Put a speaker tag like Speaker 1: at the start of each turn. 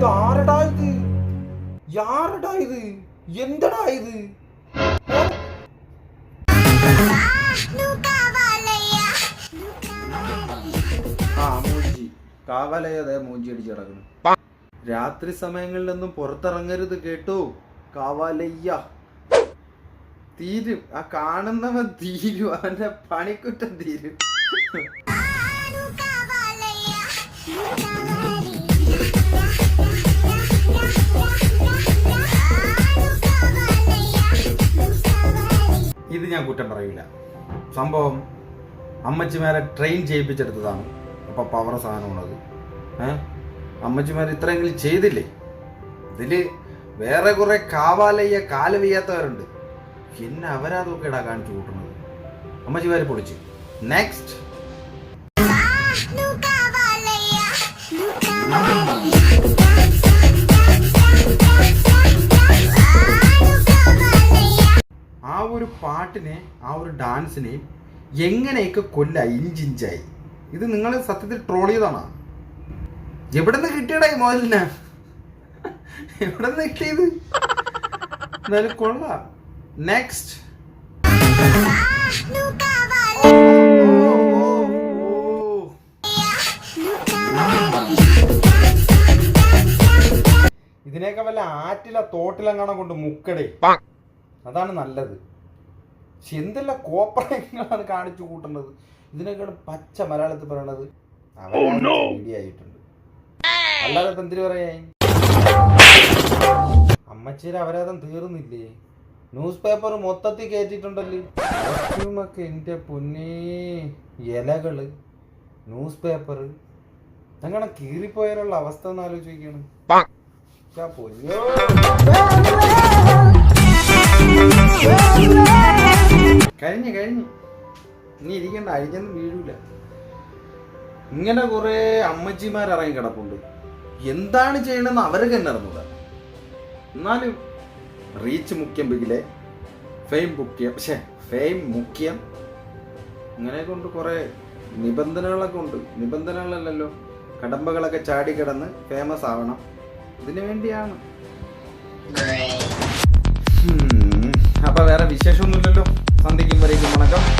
Speaker 1: ഇത് ആരടാ ഇത്? യാരടാ ഇത്? എന്തടാ ഇത്? ആ മൂഞ്ചി. കാവലയതേ മൂഞ്ചി അടിച്ച് കിടക്കുന്നു. രാത്രി സമയങ്ങളിലൊന്നും പുറത്തിറങ്ങരുത് കേട്ടോ. കാവാലയ്യ. തീരും. ആ കാണുന്നവൻ തീരും. അവന്റെ പണിക്കുറ്റം തീരും. ഞാൻ കുറ്റം പറയില്ല സംഭവം അമ്മച്ചിമാരെ ട്രെയിൻ ചെയ്യിപ്പിച്ചെടുത്തതാണ്. അപ്പോൾ പവർ സാധനമാണത് ഏ? അമ്മച്ചിമാർ ഇത്രയെങ്കിലും ചെയ്തില്ലേ? ഇതിൽ വേറെ കുറെ കാവാലയ്യ കാൽ വയ്യാത്തവരുണ്ട്. എന്നെ അവരാ തൂക്കിടാ കാണിച്ചു കൂട്ടുന്നത്. അമ്മച്ചിമാർ പൊളിച്ച്. നെക്സ്റ്റ് പാട്ടിനെ ആ ഒരു ഡാൻസിനെ എങ്ങനെയൊക്കെ കൊല്ല ഇഞ്ചിഞ്ചായി ഇത് നിങ്ങൾ സത്യത്തിൽ ട്രോൾ ചെയ്താണോ എവിടെ നിന്ന് കിട്ടിയടായി ഈ മോഹലിനെ എവിടെ നിന്ന് കിട്ടിയത്? എന്നാലും കൊള്ളാം. നെക്സ്റ്റ് ഇതിനേക്കാൾ വല്ല ആറ്റില തോട്ടിലെങ്ങാണം കൊണ്ട് മുക്കടേ. അതാണ് നല്ലത്. പക്ഷെ എന്തെല്ലാം കോപ്രയങ്ങളാണ് കാണിച്ചു കൂട്ടുന്നത്. ഇതിനേക്കാളും പച്ച മലയാളത്തിൽ പറയണത് ആയിട്ടുണ്ട് അല്ലാതെ ഇപ്പൊ എന്തിനു പറയായി അമ്മച്ചിയുടെ അപരാധം തീർന്നില്ലേ? ന്യൂസ് പേപ്പർ മൊത്തത്തിൽ കയറ്റിട്ടുണ്ടല്ലേ കോസ്റ്റ്യൂമൊക്കെ എന്റെ പൊന്നേ. ഇലകൾ ന്യൂസ് പേപ്പർ അങ്ങനെ കീറിപ്പോയാലുള്ള അവസ്ഥ ഒന്ന് ആലോചിക്കണം പൊന്നോ. ഇനി ഇരിക്കണ്ട അഴിഞ്ഞൊന്നും വീഴൂല. ഇങ്ങനെ കുറെ അമ്മച്ചിമാർ ഇറങ്ങി കിടപ്പുണ്ട്. എന്താണ് ചെയ്യണമെന്ന് അവർക്ക് തന്നെ അറിഞ്ഞൂടാ. എന്നാലും റീച്ച് മുഖ്യം ബിഗിലെ ഫെയിം മുഖ്യം പക്ഷേ ഫെയിം മുഖ്യം. ഇങ്ങനെ കൊണ്ട് കുറെ നിബന്ധനകളൊക്കെ ഉണ്ട്. നിബന്ധനകളല്ലല്ലോ. കടമ്പകളൊക്കെ ചാടി കിടന്ന് ഫേമസ് ആവണം. ഇതിനു വേണ്ടിയാണ്. അപ്പൊ വേറെ വിശേഷമൊന്നുമില്ലല്ലോ. സന്ധിക്കും വരേക്കും വണക്കം.